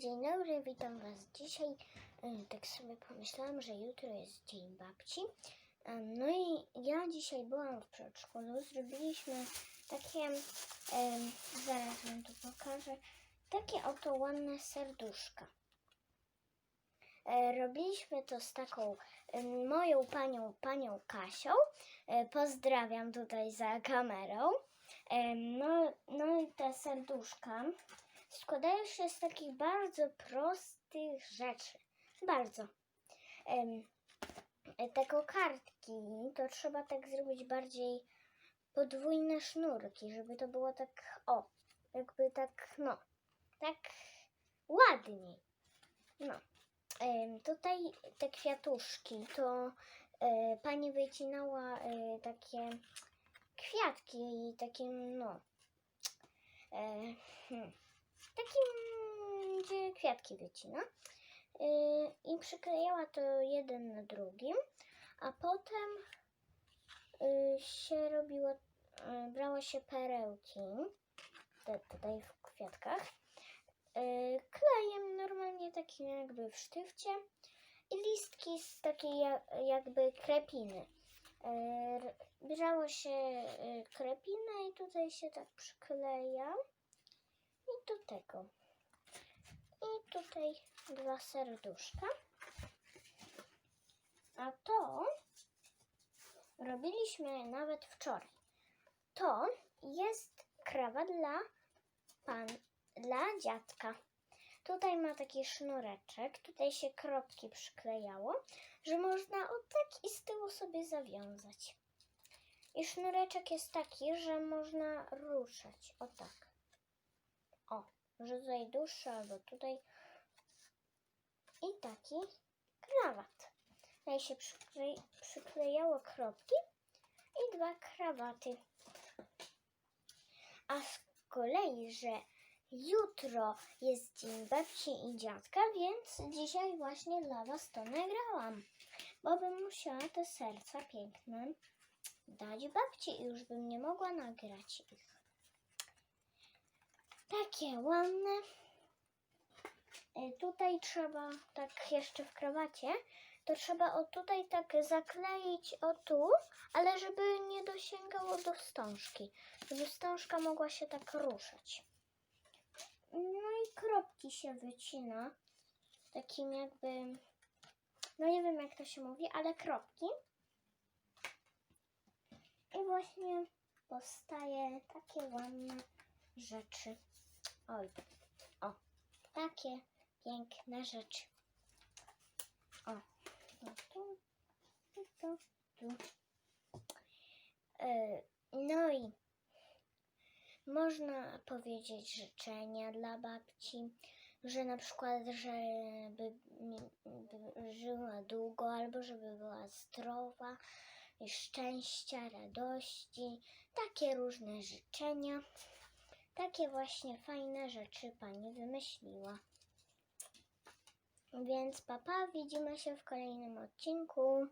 Dzień dobry, witam Was dzisiaj. E, Tak sobie pomyślałam, że jutro jest Dzień Babci. No i ja dzisiaj byłam w przedszkolu. Zrobiliśmy takie, zaraz Wam to pokażę, takie oto ładne serduszka. E, Robiliśmy to z taką moją panią, panią Kasią. E, Pozdrawiam tutaj za kamerą. No, no i te serduszka składają się z takich bardzo prostych rzeczy. Bardzo. Em, e, te kokardki to trzeba tak zrobić bardziej podwójne sznurki, żeby to było tak, o, jakby tak, no, tak ładniej. No. Em, tutaj te kwiatuszki to e, pani wycinała e, takie kwiatki i takim, no, e, hmm, takim, gdzie kwiatki wycina. Yy, I przyklejała to jeden na drugim, a potem yy, się robiło, yy, brało się perełki, tutaj w kwiatkach, klejem normalnie takim jakby w sztywcie i listki z takiej ja- jakby krepiny. Yy, Bierzało się krepinę i tutaj się tak przykleja tego. I tutaj dwa serduszka. A to robiliśmy nawet wczoraj. To jest krawa dla pan, dla dziadka. Tutaj ma taki sznureczek, tutaj się kropki przyklejało, że można o tak i z tyłu sobie zawiązać. I sznureczek jest taki, że można ruszać. O tak. O, że tutaj dłuższy albo tutaj. I taki krawat. Tutaj się przyklej, przyklejało kropki i dwa krawaty. A z kolei, że jutro jest dzień babci i dziadka, więc dzisiaj właśnie dla Was to nagrałam. Bo bym musiała te serca piękne dać babci i już bym nie mogła nagrać ich. Takie ładne. Y, Tutaj trzeba tak jeszcze w krawacie, to trzeba o tutaj tak zakleić o tu, ale żeby nie dosięgało do wstążki, żeby wstążka mogła się tak ruszać. No i kropki się wycina takim jakby, no nie wiem jak to się mówi, ale kropki. I właśnie powstaje takie ładne rzeczy. Oj, o, takie piękne rzeczy. O, tu, i tu, tu. E, No i można powiedzieć życzenia dla babci, że na przykład, żeby żyła długo, albo żeby była zdrowa, szczęścia, radości, takie różne życzenia. Takie właśnie fajne rzeczy pani wymyśliła. Więc papa, widzimy się w kolejnym odcinku.